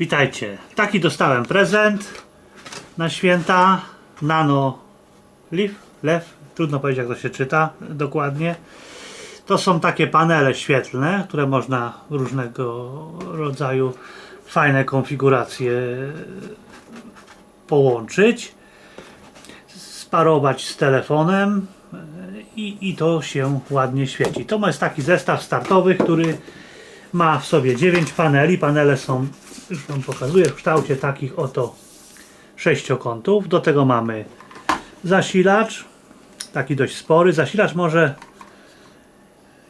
Witajcie. Taki dostałem prezent na święta. Nano Leaf, Lew, trudno powiedzieć jak to się czyta dokładnie. To są takie panele świetlne, które można różnego rodzaju fajne konfiguracje połączyć, sparować z telefonem i, i to się ładnie świeci. To jest taki zestaw startowy, który ma w sobie 9 paneli. Panele są, już Wam pokazuję, w kształcie takich oto sześciokątów. Do tego mamy zasilacz, taki dość spory. Zasilacz może,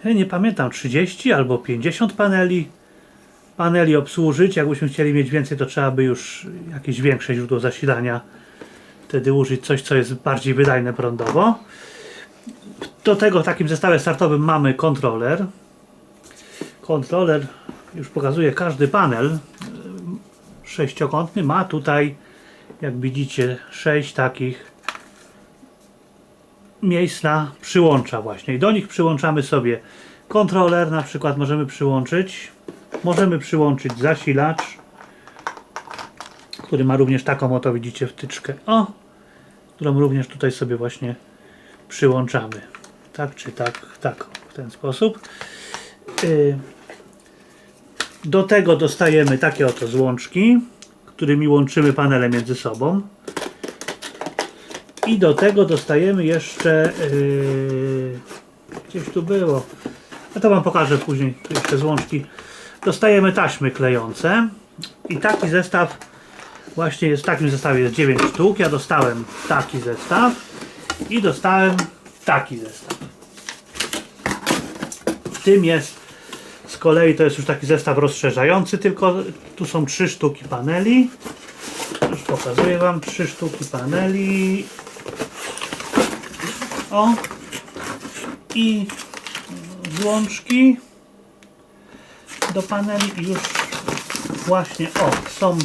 ja nie pamiętam, 30 albo 50 paneli. Paneli obsłużyć. Jakbyśmy chcieli mieć więcej, to trzeba by już jakieś większe źródło zasilania wtedy użyć coś, co jest bardziej wydajne prądowo. Do tego w takim zestawie startowym mamy kontroler. Kontroler, już pokazuje każdy panel sześciokątny, ma tutaj, jak widzicie, sześć takich miejsc na przyłącza właśnie. I do nich przyłączamy sobie kontroler, na przykład możemy przyłączyć, możemy przyłączyć zasilacz, który ma również taką oto widzicie wtyczkę o, którą również tutaj sobie właśnie przyłączamy. Tak czy tak, tak, w ten sposób. Yy, Do tego dostajemy takie oto złączki, którymi łączymy panele między sobą. I do tego dostajemy jeszcze yy, gdzieś tu było. Ja to wam pokażę później tu jeszcze złączki. Dostajemy taśmy klejące i taki zestaw właśnie jest w takim zestawie jest 9 sztuk. Ja dostałem taki zestaw i dostałem taki zestaw. W tym jest z kolei to jest już taki zestaw rozszerzający, tylko tu są trzy sztuki paneli. Już pokazuję wam trzy sztuki paneli. O i złączki do paneli i już właśnie o są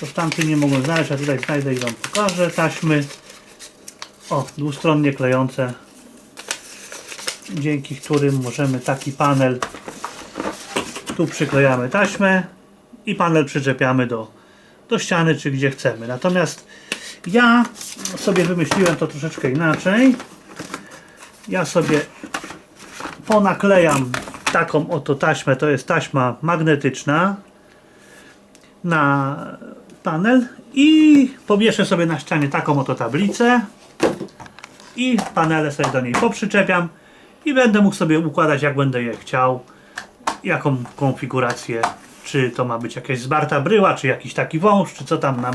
to w tamtym nie mogłem znaleźć, a tutaj znajdę i wam pokażę taśmy o dwustronnie klejące dzięki którym możemy taki panel tu przyklejamy taśmę i panel przyczepiamy do, do ściany czy gdzie chcemy. Natomiast ja sobie wymyśliłem to troszeczkę inaczej. Ja sobie ponaklejam taką oto taśmę. To jest taśma magnetyczna na panel i powieszę sobie na ścianie taką oto tablicę i panele sobie do niej poprzyczepiam i będę mógł sobie układać jak będę je chciał jaką konfigurację czy to ma być jakaś zbarta bryła czy jakiś taki wąż czy co tam nam,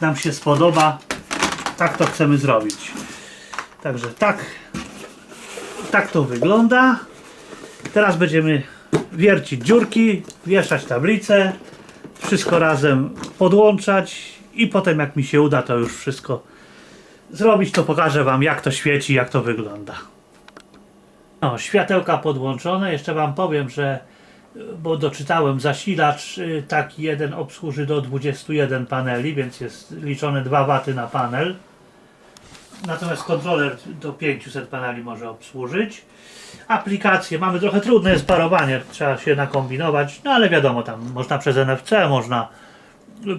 nam się spodoba. Tak to chcemy zrobić. Także tak tak to wygląda. Teraz będziemy wiercić dziurki wieszać tablicę wszystko razem podłączać i potem jak mi się uda to już wszystko zrobić. To pokażę wam jak to świeci jak to wygląda no, światełka podłączone. Jeszcze Wam powiem, że bo doczytałem zasilacz y, taki jeden obsłuży do 21 paneli, więc jest liczone 2 waty na panel. Natomiast kontroler do 500 paneli może obsłużyć. Aplikacje mamy trochę trudne jest parowanie, trzeba się nakombinować, no ale wiadomo, tam można przez NFC, można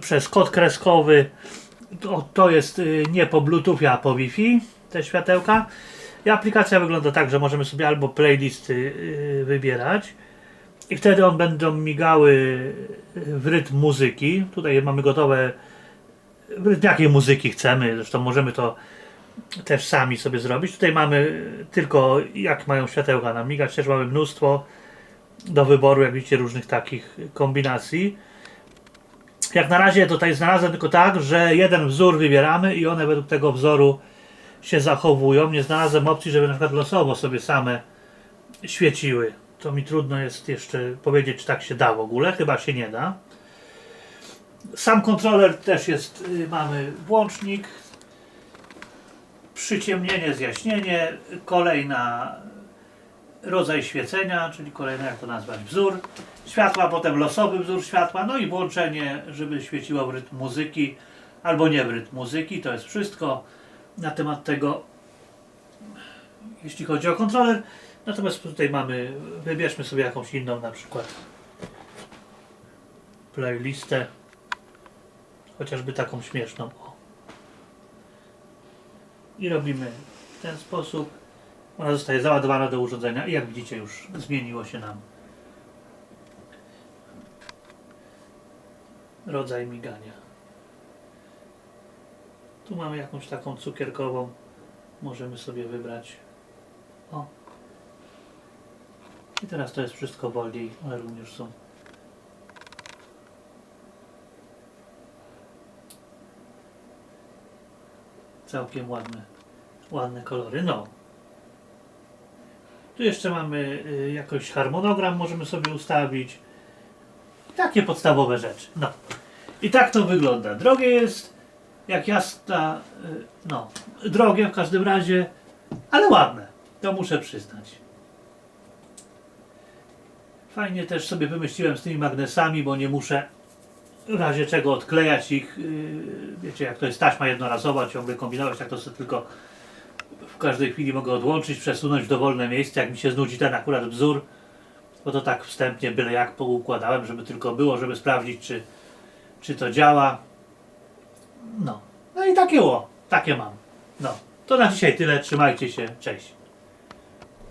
przez kod kreskowy. To, to jest y, nie po Bluetoothie, a po Wi-Fi te światełka. I aplikacja wygląda tak, że możemy sobie albo playlisty yy, wybierać i wtedy on będą migały w rytm muzyki. Tutaj mamy gotowe w rytm jakiej muzyki chcemy, zresztą możemy to też sami sobie zrobić. Tutaj mamy tylko jak mają światełka nam migać, też mamy mnóstwo do wyboru, jak widzicie, różnych takich kombinacji. Jak na razie tutaj znalazłem tylko tak, że jeden wzór wybieramy i one według tego wzoru się zachowują. Nie znalazłem opcji, żeby na przykład losowo sobie same świeciły. To mi trudno jest jeszcze powiedzieć, czy tak się da w ogóle. Chyba się nie da. Sam kontroler też jest, y, mamy włącznik, przyciemnienie, zjaśnienie, kolejna rodzaj świecenia, czyli kolejny, jak to nazwać, wzór światła, potem losowy wzór światła, no i włączenie, żeby świeciło w rytm muzyki, albo nie w rytm muzyki, to jest wszystko na temat tego, jeśli chodzi o kontroler. Natomiast tutaj mamy, wybierzmy sobie jakąś inną na przykład playlistę, chociażby taką śmieszną. I robimy w ten sposób. Ona zostaje załadowana do urządzenia i jak widzicie już zmieniło się nam rodzaj migania. Tu mamy jakąś taką cukierkową. Możemy sobie wybrać. O. I teraz to jest wszystko wolniej, ale również są. Całkiem ładne, ładne kolory. No. Tu jeszcze mamy y, jakoś harmonogram, możemy sobie ustawić. Takie podstawowe rzeczy. No. I tak to wygląda. Drogie jest, jak jasna, y, no, drogie w każdym razie, ale ładne. To muszę przyznać. Fajnie też sobie wymyśliłem z tymi magnesami, bo nie muszę w razie czego odklejać ich. Yy, Wiecie, jak to jest taśma jednorazowa, ciągle kombinować, tak to sobie tylko w każdej chwili mogę odłączyć, przesunąć w dowolne miejsce, jak mi się znudzi ten akurat wzór. Bo to tak wstępnie byle jak poukładałem, żeby tylko było, żeby sprawdzić, czy, czy to działa. No. No i takie ło, takie mam. No. To na dzisiaj tyle, trzymajcie się, cześć.